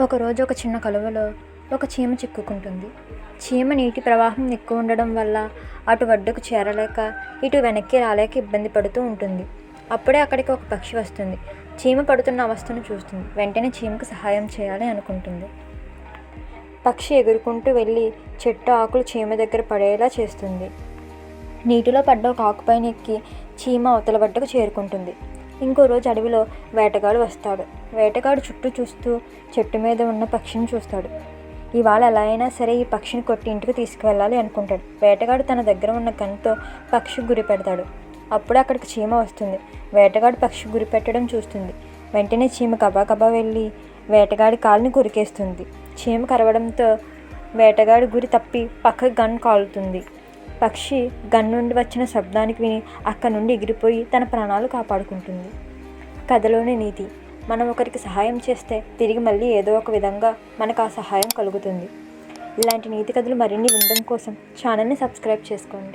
ఒకరోజు ఒక చిన్న కలువలో ఒక చీమ చిక్కుకుంటుంది. చీమ నీటి ప్రవాహం ఎక్కువ ఉండడం వల్ల అటు వడ్డుకు చేరలేక ఇటు వెనక్కి రాలేక ఇబ్బంది పడుతూ ఉంటుంది. అప్పుడే అక్కడికి ఒక పక్షి వస్తుంది. చీమ పడుతున్న అవస్థను చూస్తుంది. వెంటనే చీమకు సహాయం చేయాలి అనుకుంటుంది. పక్షి ఎగురుకుంటూ వెళ్ళి చెట్టు ఆకులు చీమ దగ్గర పడేలా చేస్తుంది. నీటిలో పడ్డ ఒక ఆకుపైన ఎక్కి చీమ అవతల వడ్డకు చేరుకుంటుంది. ఇంకో రోజు అడవిలో వేటగాడు వస్తాడు. వేటగాడు చుట్టూ చూస్తూ చెట్టు మీద ఉన్న పక్షిని చూస్తాడు. ఇవాళ ఎలా అయినా సరే ఈ పక్షిని కొట్టి ఇంటికి తీసుకువెళ్ళాలి అనుకుంటాడు. వేటగాడు తన దగ్గర ఉన్న గన్తో పక్షి గురి పెడతాడు. అప్పుడే అక్కడికి చీమ వస్తుంది. వేటగాడు పక్షి గురి పెట్టడం చూస్తుంది. వెంటనే చీమ కబా కబా వెళ్ళి వేటగాడి కాలుని కొరికేస్తుంది. చీమ కరవడంతో వేటగాడి గురి తప్పి పక్కకు గన్ కాలుతుంది. పక్షి గన్ నుండి వచ్చిన శబ్దానికి విని అక్కడి నుండి ఎగిరిపోయి తన ప్రాణాలు కాపాడుకుంటుంది. కథలోని నీతి. మనం ఒకరికి సహాయం చేస్తే తిరిగి మళ్ళీ ఏదో ఒక విధంగా మనకు ఆ సహాయం కలుగుతుంది. ఇలాంటి నీతి కథలు మరిన్ని వినడం కోసం ఛానల్ని సబ్స్క్రైబ్ చేసుకోండి.